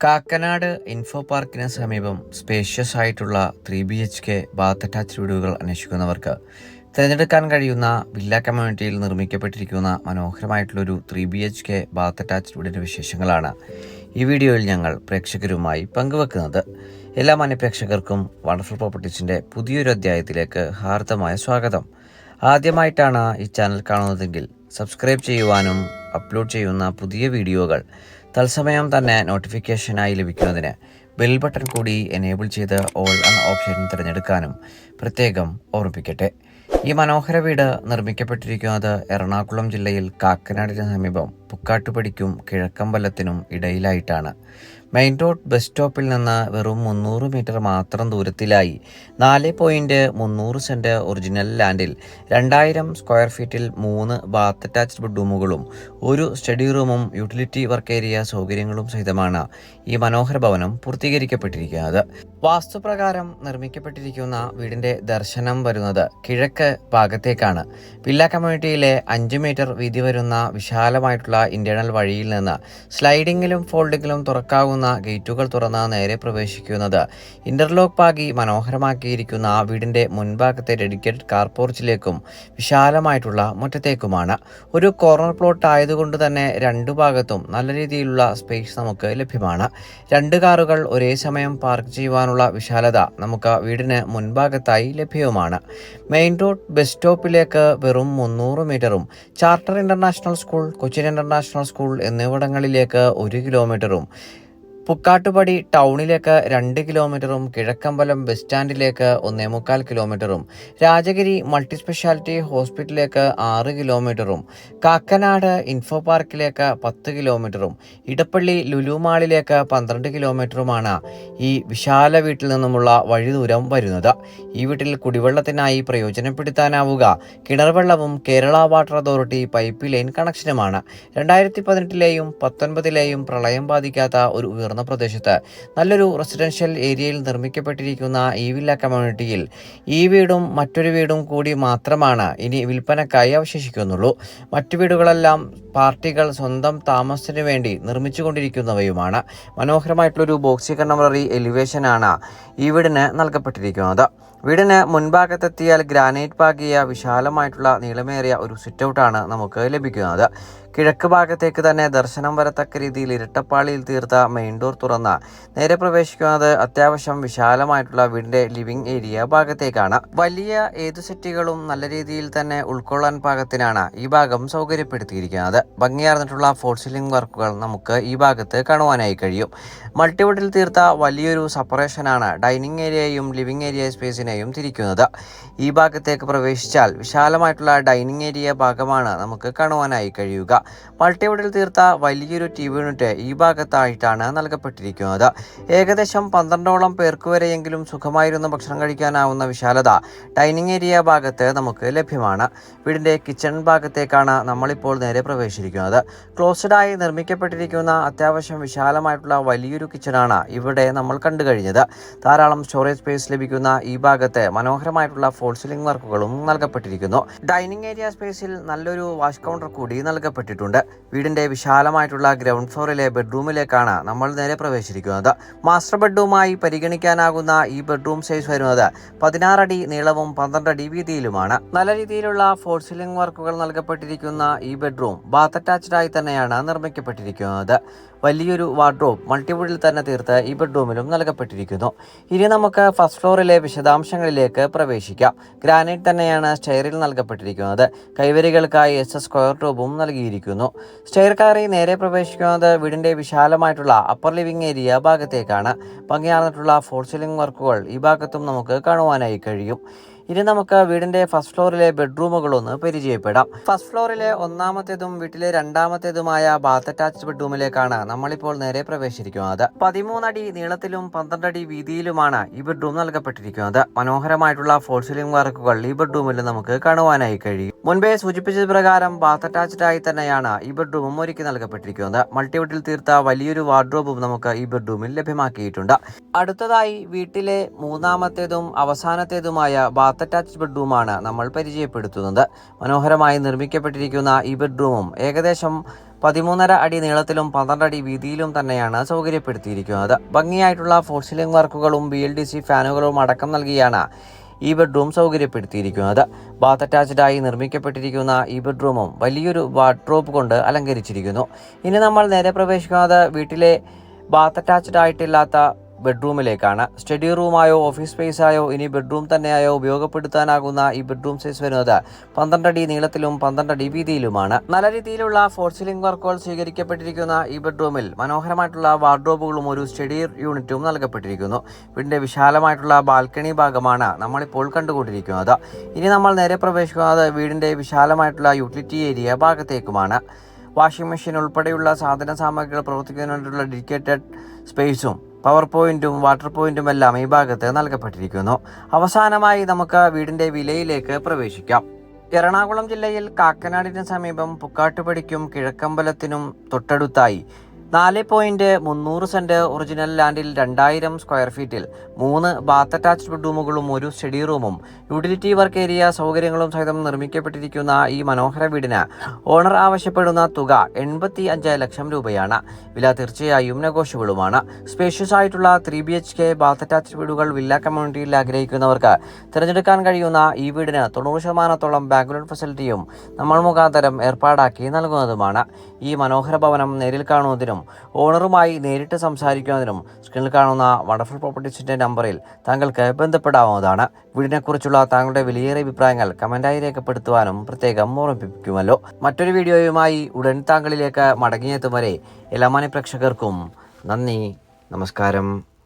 Kakkanad info പാർക്കിന് സമീപം spacious ആയിട്ടുള്ള three B H K bath attach വീടുകൾ അന്വേഷിക്കുന്നവർക്ക് തിരഞ്ഞെടുക്കാൻ കഴിയുന്ന വില്ല കമ്മ്യൂണിറ്റിയിൽ നിർമ്മിക്കപ്പെട്ടിരിക്കുന്ന മനോഹരമായിട്ടുള്ളൊരു three B H K bath attach വീടിന്റെ വിശേഷങ്ങളാണ് ഈ വീഡിയോയിൽ ഞങ്ങൾ പ്രേക്ഷകരുമായി പങ്കുവെക്കുന്നത്. എല്ലാ മാന്യപ്രേക്ഷകർക്കും വണ്ടർഫുൾ പ്രോപ്പർട്ടീസിന്റെ പുതിയൊരു അധ്യായത്തിലേക്ക് ഹാർദമായ സ്വാഗതം. ആദ്യമായിട്ടാണ് ഈ ചാനൽ കാണുന്നതെങ്കിൽ സബ്സ്ക്രൈബ് ചെയ്യുവാനും അപ്ലോഡ് ചെയ്യുന്ന പുതിയ വീഡിയോകൾ തത്സമയം തന്നെ നോട്ടിഫിക്കേഷനായി ലഭിക്കുന്നതിന് ബെൽ ബട്ടൺ കൂടി എനേബിൾ ചെയ്ത് ഓൾ എന്ന ഓപ്ഷൻ തിരഞ്ഞെടുക്കാനും പ്രത്യേകം ഓർമ്മിപ്പിക്കട്ടെ. ഈ മനോഹര വീട് നിർമ്മിക്കപ്പെട്ടിരിക്കുന്നത് എറണാകുളം ജില്ലയിൽ കാക്കനാടിന് സമീപം പുക്കാട്ടുപടിക്കും കിഴക്കമ്പലത്തിനും ഇടയിലായിട്ടാണ്. മെയിൻ റോഡ് ബസ് സ്റ്റോപ്പിൽ നിന്ന് വെറും മുന്നൂറ് മീറ്റർ മാത്രം ദൂരത്തിലായി. നാല് പോയിന്റ് മുന്നൂറ് സെന്റ് ഒറിജിനൽ ലാൻഡിൽ രണ്ടായിരം സ്ക്വയർ ഫീറ്റിൽ മൂന്ന് ബാത്ത് അറ്റാച്ച്ഡ് ബെഡ്റൂമുകളും ഒരു സ്റ്റഡി റൂമും യൂട്ടിലിറ്റി വർക്ക് ഏരിയ സൗകര്യങ്ങളും സഹിതമാണ് ഈ മനോഹര ഭവനം പൂർത്തീകരിക്കപ്പെട്ടിരിക്കുന്നത്. വാസ്തുപ്രകാരം നിർമ്മിക്കപ്പെട്ടിരിക്കുന്ന വീടിന്റെ ദർശനം വരുന്നത് കിഴക്ക് ഭാഗത്തേക്കാണ്. വില്ല കമ്മ്യൂണിറ്റിയിലെ അഞ്ച് മീറ്റർ വീതി വരുന്ന വിശാലമായിട്ടുള്ള ഇന്റേണൽ വഴിയിൽ നിന്ന് സ്ലൈഡിങ്ങിലും ഫോൾഡിങ്ങിലും തുറക്കാവുന്ന ഗേറ്റുകൾ തുറന്ന നേരെ പ്രവേശിക്കുന്നത്. ഇന്റർലോക്ക് പാകി മനോഹരമാക്കിയിരിക്കുന്ന ആ വീടിന്റെ മുൻഭാഗത്തെ ഡെഡിക്കേറ്റഡ് കാർ പോർച്ചിലേക്കും വിശാലമായിട്ടുള്ള മുറ്റത്തേക്കുമാണ്. ഒരു കോർണർ പ്ലോട്ട് ആയതുകൊണ്ട് തന്നെ രണ്ടു ഭാഗത്തും നല്ല രീതിയിലുള്ള സ്പേസ് നമുക്ക് ലഭ്യമാണ്. രണ്ട് കാറുകൾ ഒരേ സമയം പാർക്ക് ചെയ്യുവാനുള്ള വിശാലത നമുക്ക് വീടിന് മുൻഭാഗത്തായി ലഭ്യവുമാണ്. മെയിൻ റോഡ് ബസ് സ്റ്റോപ്പിലേക്ക് വെറും മുന്നൂറ് മീറ്ററും charter international school Cochin international school എന്നിവിടങ്ങളിലേക്ക് ഒരു കിലോമീറ്ററും പുക്കാട്ടുപടി ടൗണിലേക്ക് രണ്ട് കിലോമീറ്ററും കിഴക്കമ്പലം ബസ് സ്റ്റാൻഡിലേക്ക് ഒന്നേ മുക്കാൽ കിലോമീറ്ററും രാജഗിരി മൾട്ടി സ്പെഷ്യാലിറ്റി ഹോസ്പിറ്റലിലേക്ക് ആറ് കിലോമീറ്ററും കാക്കനാട് ഇൻഫോ പാർക്കിലേക്ക് പത്ത് കിലോമീറ്ററും ഇടപ്പള്ളി ലുലു മാളിലേക്ക് പന്ത്രണ്ട് കിലോമീറ്ററുമാണ് ഈ വിശാല വീട്ടിൽ നിന്നുമുള്ള വഴി ദൂരം വരുന്നത്. ഈ വീട്ടിൽ കുടിവെള്ളത്തിനായി പ്രയോജനപ്പെടുത്താനാവുക. കിണർവെള്ളവും Kerala water authority pipe line കണക്ഷനുമാണ്. രണ്ടായിരത്തി പതിനെട്ടിലെയും പത്തൊൻപതിലെയും പ്രളയം ബാധിക്കാത്ത ഒരു ഉയർന്ന പ്രദേശത്ത് നല്ലൊരു റെസിഡൻഷ്യൽ ഏരിയയിൽ നിർമ്മിക്കപ്പെട്ടിരിക്കുന്ന ഈ വില്ല കമ്മ്യൂണിറ്റിയിൽ ഈ വീടും മറ്റൊരു വീടും കൂടി മാത്രമാണ് ഇനി വിൽപ്പനക്കായി അവശേഷിക്കുന്നുള്ളൂ. മറ്റു വീടുകളെല്ലാം പാർട്ടികൾ സ്വന്തം താമസത്തിനു വേണ്ടി നിർമ്മിച്ചുകൊണ്ടിരിക്കുന്നവയുമാണ്. മനോഹരമായിട്ടുള്ളൊരു ബോക്സി കണ്ടംപററി എലിവേഷനാണ് ഈ വീടിന് നൽകപ്പെട്ടിരിക്കുന്നത്. വീടിന് മുൻഭാഗത്തെത്തിയാൽ ഗ്രാനൈറ്റ് പാകിയ വിശാലമായിട്ടുള്ള നീളമേറിയ ഒരു സിറ്റ് ഔട്ടാണ് നമുക്ക് ലഭിക്കുന്നത്. കിഴക്ക് ഭാഗത്തേക്ക് തന്നെ ദർശനം വരത്തക്ക രീതിയിൽ ഇരട്ടപ്പാളിയിൽ തീർത്ത മെയിൻ ഡോർ തുറന്ന നേരെ പ്രവേശിക്കുന്നത് അത്യാവശ്യം വിശാലമായിട്ടുള്ള വീടിന്റെ ലിവിംഗ് ഏരിയ ഭാഗത്തേക്കാണ്. വലിയ ഏതു സെറ്റുകളും നല്ല രീതിയിൽ തന്നെ ഉൾക്കൊള്ളാൻ പാകത്തിനാണ് ഈ ഭാഗം സൗകര്യപ്പെടുത്തിയിരിക്കുന്നത്. ഭംഗിയാർന്നിട്ടുള്ള ഫോൾ സീലിംഗ് വർക്കുകൾ നമുക്ക് ഈ ഭാഗത്ത് കാണുവാനായി കഴിയും. മൾട്ടിവുഡിൽ തീർത്ത വലിയൊരു സപ്പറേഷനാണ് ഡൈനിങ് ഏരിയയും ലിവിംഗ് ഏരിയ സ്പേസിനെയും തിരിക്കുന്നത്. ഈ ഭാഗത്തേക്ക് പ്രവേശിച്ചാൽ വിശാലമായിട്ടുള്ള ഡൈനിങ് ഏരിയ ഭാഗമാണ് നമുക്ക് കാണുവാനായി കഴിയുക. മൾട്ടിവുഡിൽ തീർത്ത വലിയൊരു ടി വി യൂണിറ്റ് ഈ ഭാഗത്തായിട്ടാണ് നൽകപ്പെട്ടിരിക്കുന്നത്. ഏകദേശം പന്ത്രണ്ടോളം പേർക്ക് വരെയെങ്കിലും സുഖമായിരുന്ന ഭക്ഷണം കഴിക്കാനാവുന്ന വിശാലത. ഡൈനിങ് ഏരിയ ഭാഗത്ത് നമുക്ക് ലഭ്യമാണ്. വീടിന്റെ കിച്ചൺ ഭാഗത്തേക്കാണ് നമ്മളിപ്പോൾ നേരെ പ്രവേശിച്ചിരിക്കുന്നത്. ക്ലോസ്ഡായി നിർമ്മിക്കപ്പെട്ടിരിക്കുന്ന അത്യാവശ്യം വിശാലമായിട്ടുള്ള വലിയൊരു കിച്ചണാണ് ഇവിടെ നമ്മൾ കണ്ടു കഴിഞ്ഞത് ധാരാളം സ്റ്റോറേജ് സ്പേസ് ലഭിക്കുന്ന ഈ ഭാഗത്ത് മനോഹരമായിട്ടുള്ള ഫോൾ സീലിംഗ് വർക്കുകളും നൽകപ്പെട്ടിരിക്കുന്നു. ഡൈനിങ് ഏരിയ സ്പേസിൽ നല്ലൊരു വാഷ് കൗണ്ടർ കൂടി നൽകപ്പെട്ടിട്ടുണ്ട്. വീടിന്റെ വിശാലമായിട്ടുള്ള ഗ്രൗണ്ട് ഫ്ലോറിലെ ബെഡ്റൂമിലേക്കാണ് നമ്മൾ നേരെ പ്രവേശിച്ചിരിക്കുന്നത്. മാസ്റ്റർ ബെഡ്റൂമായി പരിഗണിക്കാനാകുന്ന ഈ ബെഡ്റൂം സൈസ് വരുന്നത് പതിനാറടി നീളവും പന്ത്രണ്ട് അടി വീതിയിലുമാണ്. നല്ല രീതിയിലുള്ള ഫോൾ സീലിംഗ് വർക്കുകൾ നൽകപ്പെട്ടിരിക്കുന്ന ഈ ബെഡ്റൂം ബാത്ത് അറ്റാച്ച്ഡ് ആയി തന്നെയാണ് നിർമ്മിക്കപ്പെട്ടിരിക്കുന്നത്. വലിയൊരു വാർഡ്രോബ് മൾട്ടിവുഡിൽ തന്നെ തീർത്ത് ഈ ബെഡ്റൂമിലും നൽകപ്പെട്ടിരിക്കുന്നു. ഇനി നമുക്ക് ഫസ്റ്റ് ഫ്ലോറിലെ വിശദാംശങ്ങളിലേക്ക് പ്രവേശിക്കാം. ഗ്രാനൈറ്റ് തന്നെയാണ് സ്റ്റെയറിൽ നൽകപ്പെട്ടിരിക്കുന്നത്. കൈവരികൾക്കായി എസ് എസ് സ്ക്വയർ ട്യൂബും നൽകിയിരിക്കുന്നു. സ്റ്റെയർ കയറി നേരെ പ്രവേശിക്കുന്നത് വീടിന്റെ വിശാലമായിട്ടുള്ള അപ്പർ ലിവിംഗ് ഏരിയ ഭാഗത്തേക്കാണ്. ഭംഗിയാർന്നിട്ടുള്ള ഫോർ സീലിംഗ് വർക്കുകൾ ഈ ഭാഗത്തും നമുക്ക് കാണുവാനായി കഴിയും. ഇനി നമുക്ക് വീടിന്റെ ഫസ്റ്റ് ഫ്ലോറിലെ ബെഡ്റൂമുകളൊന്ന് പരിചയപ്പെടാം. ഫസ്റ്റ് ഫ്ലോറിലെ ഒന്നാമത്തേതും വീട്ടിലെ രണ്ടാമത്തേതുമായ ബാത്ത് അറ്റാച്ച്ഡ് ബെഡ്റൂമിലേക്കാണ് നമ്മളിപ്പോൾ നേരെ പ്രവേശിച്ചിരിക്കുന്നത്. പതിമൂന്നടി നീളത്തിലും പന്ത്രണ്ടടി വീതിയിലുമാണ് ഈ ബെഡ്റൂം നൽകപ്പെട്ടിരിക്കുന്നത്. മനോഹരമായിട്ടുള്ള ഫോൾ സീലിംഗ് വർക്കുകൾ ഈ ബെഡ്റൂമിൽ നമുക്ക് കാണുവാനായി കഴിയും. മുൻപേ സൂചിപ്പിച്ചത് പ്രകാരം ബാത്ത് അറ്റാച്ച്ഡ് ആയി തന്നെയാണ് ഈ ബെഡ്റൂമും ഒരുക്കി നൽകപ്പെട്ടിരിക്കുന്നത്. മൾട്ടിവുഡിൽ തീർത്ത വലിയൊരു വാർഡ്രോബും നമുക്ക് ഈ ബെഡ്റൂമിൽ ലഭ്യമാക്കിയിട്ടുണ്ട്. അടുത്തതായി വീട്ടിലെ മൂന്നാമത്തേതും അവസാനത്തേതുമായ ബാത്ത് അറ്റാച്ച്ഡ് ബെഡ്റൂമാണ് നമ്മൾ പരിചയപ്പെടുത്തുന്നത്. മനോഹരമായി നിർമ്മിക്കപ്പെട്ടിരിക്കുന്ന ഈ ബെഡ്റൂമും ഏകദേശം പതിമൂന്നര അടി നീളത്തിലും പന്ത്രണ്ട് അടി വീതിയിലും തന്നെയാണ് സൗകര്യപ്പെടുത്തിയിരിക്കുന്നത്. ഭംഗിയായിട്ടുള്ള ഫോർ സീലിംഗ് വർക്കുകളും ബി എൽ ഡി സി ഫാനുകളും അടക്കം നൽകിയാണ് ഈ ബെഡ്റൂം സൗകര്യപ്പെടുത്തിയിരിക്കുന്നത്. ബാത്ത് അറ്റാച്ച്ഡായി നിർമ്മിക്കപ്പെട്ടിരിക്കുന്ന ഈ ബെഡ്റൂമും വലിയൊരു വാർഡ്രോബ് കൊണ്ട് അലങ്കരിച്ചിരിക്കുന്നു. ഇനി നമ്മൾ നേരെ പ്രവേശിക്കുന്നത് വീട്ടിലെ ബാത്ത് അറ്റാച്ച്ഡ് ആയിട്ടില്ലാത്ത ബെഡ്റൂമിലേക്കാണ്. സ്റ്റഡി റൂമായോ ഓഫീസ് സ്പേസായോ ഇനി ബെഡ്റൂം തന്നെയായോ ഉപയോഗപ്പെടുത്താനാകുന്ന ഈ ബെഡ്റൂം സൈസ് വരുന്നത് പന്ത്രണ്ട് അടി നീളത്തിലും പന്ത്രണ്ട് അടി വീതിയിലുമാണ്. നല്ല രീതിയിലുള്ള ഫോർ സീലിംഗ് വർക്കുകൾ സ്വീകരിക്കപ്പെട്ടിരിക്കുന്ന ഈ ബെഡ്റൂമിൽ മനോഹരമായിട്ടുള്ള വാർഡ്രോബുകളും ഒരു സ്റ്റഡി യൂണിറ്റും നൽകപ്പെട്ടിരിക്കുന്നു. വീടിന്റെ വിശാലമായിട്ടുള്ള ബാൽക്കണി ഭാഗമാണ് നമ്മളിപ്പോൾ കണ്ടുകൊണ്ടിരിക്കുന്നത്. ഇനി നമ്മൾ നേരെ പ്രവേശിക്കുന്നത് വീടിന്റെ വിശാലമായിട്ടുള്ള യൂട്ടിലിറ്റി ഏരിയ ഭാഗത്തേക്കുമാണ്. വാഷിംഗ് മെഷീൻ ഉൾപ്പെടെയുള്ള സാധന സാമഗ്രികൾ പ്രവർത്തിക്കുന്നതിനുള്ള ഡെഡിക്കേറ്റഡ് സ്പേസും പവർ പോയിന്റും വാട്ടർ പോയിന്റും എല്ലാം ഈ ഭാഗത്ത് നൽകപ്പെട്ടിരിക്കുന്നു. അവസാനമായി നമുക്ക് വീടിന്റെ വിലയിലേക്ക് പ്രവേശിക്കാം. എറണാകുളം ജില്ലയിൽ കാക്കനാടിന് സമീപം പുക്കാട്ടുപടിക്കും കിഴക്കമ്പലത്തിനും തൊട്ടടുത്തായി നാല് പോയിന്റ് മുന്നൂറ് സെന്റ് ഒറിജിനൽ ലാൻഡിൽ രണ്ടായിരം സ്ക്വയർ ഫീറ്റിൽ മൂന്ന് ബാത്ത് അറ്റാച്ച്ഡ് ബെഡ്റൂമുകളും ഒരു സ്റ്റഡി റൂമും യൂട്ടിലിറ്റി വർക്ക് ഏരിയ സൗകര്യങ്ങളും സഹിതം നിർമ്മിക്കപ്പെട്ടിരിക്കുന്ന ഈ മനോഹര വീടിന് ഓണർ ആവശ്യപ്പെടുന്ന തുക എൺപത്തി അഞ്ച് ലക്ഷം രൂപയാണ്. വില തീർച്ചയായും നെഗോഷ്യബിളുമാണ്. സ്പേഷ്യസ് ആയിട്ടുള്ള three B H K bath attached വീടുകൾ വില്ല കമ്മ്യൂണിറ്റിയിൽ ആഗ്രഹിക്കുന്നവർക്ക് തിരഞ്ഞെടുക്കാൻ കഴിയുന്ന ഈ വീടിന് തൊണ്ണൂറ് ശതമാനത്തോളം ബാങ്ക് ലോൺ ഫെസിലിറ്റിയും നമ്മൾ മുഖാന്തരം ഏർപ്പാടാക്കി നൽകുന്നതുമാണ്. ഈ മനോഹര ഭവനം നേരിൽ കാണുന്നതിനും ഓണറുമായി നേരിട്ട് സംസാരിക്കുന്നതിനും സ്ക്രീനിൽ കാണുന്ന വണ്ടർഫുൾ പ്രോപ്പർട്ടീസിന്റെ നമ്പറിൽ താങ്കൾക്ക് ബന്ധപ്പെടാവുന്നതാണ്. വീടിനെക്കുറിച്ചുള്ള താങ്കളുടെ വിലയേറിയ അഭിപ്രായങ്ങൾ കമന്റായി രേഖപ്പെടുത്തുവാനും പ്രത്യേകം ഓർമ്മിപ്പിക്കുമല്ലോ. മറ്റൊരു വീഡിയോയുമായി ഉടൻ താങ്കളിലേക്ക് മടങ്ങിയെത്തും വരെ എല്ലാ മാന്യ പ്രേക്ഷകർക്കും നന്ദി നമസ്കാരം.